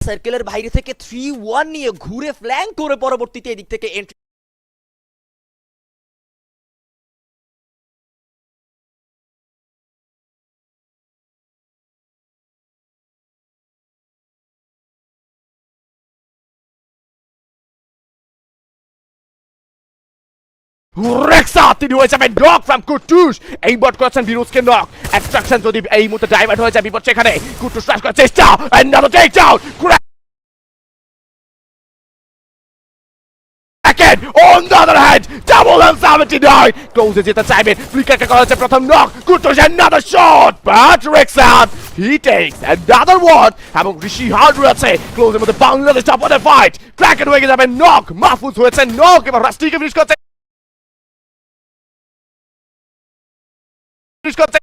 সার্কেলের বাইরে থেকে থ্রি ওয়ান নিয়ে ঘুরে ফ্ল্যাং করে পরবর্তীতে এদিক থেকে এন্ট্রি রেক্সা তিনি হয়ে যাবেন নক ফ্রম কুটুস এই বট করেছেন বিরুজকে নক অ্যাট্রাকশন যদি এই মুহূর্তে ডাইভার্ট হয়ে যায় বিপদ সেখানে কুটুস ফ্লাশ করার চেষ্টা another take down on the other hand, double and 79. Close যেতে চাইবেন ফ্লিকারকে করা হচ্ছে প্রথম নক কুটুস another shot but Rexan he takes another one এবং ঋষি হার্ড রয়েছে ক্লোজের মধ্যে Bangladesh top of the fight ক্র্যাকেট হয়ে যাবে নক মাহফুজ হয়েছে নক এবার রাস্টিকে ফিনিশ করছে ফিনিশ করছে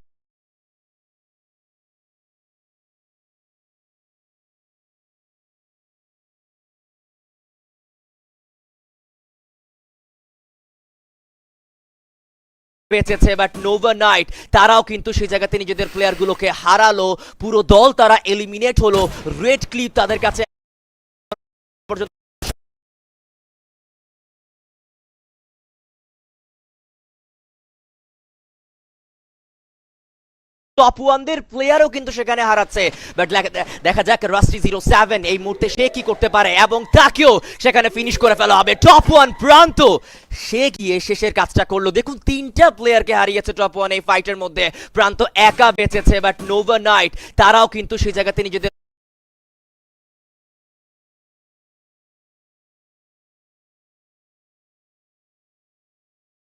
বেঁচেছে বাট নোভা নাইট তারাও কিন্তু সেই জায়গাতে নিজেদের প্লেয়ারগুলোকে হারালো। পুরো দল তারা এলিমিনেট হলো। রেড ক্লিপ তাদের কাছে টপ ওয়ানদের প্লেয়ারও কিন্তু সেখানে হারাচ্ছে। বাট দেখা যাক রাস্টি জিরো সেভেন এই মুহূর্তে সে কি করতে পারে এবং তাকেও সেখানে ফিনিশ করে ফেলা হবে। টপ ওয়ান প্রান্ত। সে গিয়ে শেষের কাজটা করল। দেখুন, তিনটা প্লেয়ারকে হারিয়েছে টপ ওয়ান এই ফাইটের মধ্যে। প্রান্ত একা বেঁচেছে বাট নোভার নাইট তারাও কিন্তু সেই জায়গাতে নিজেদের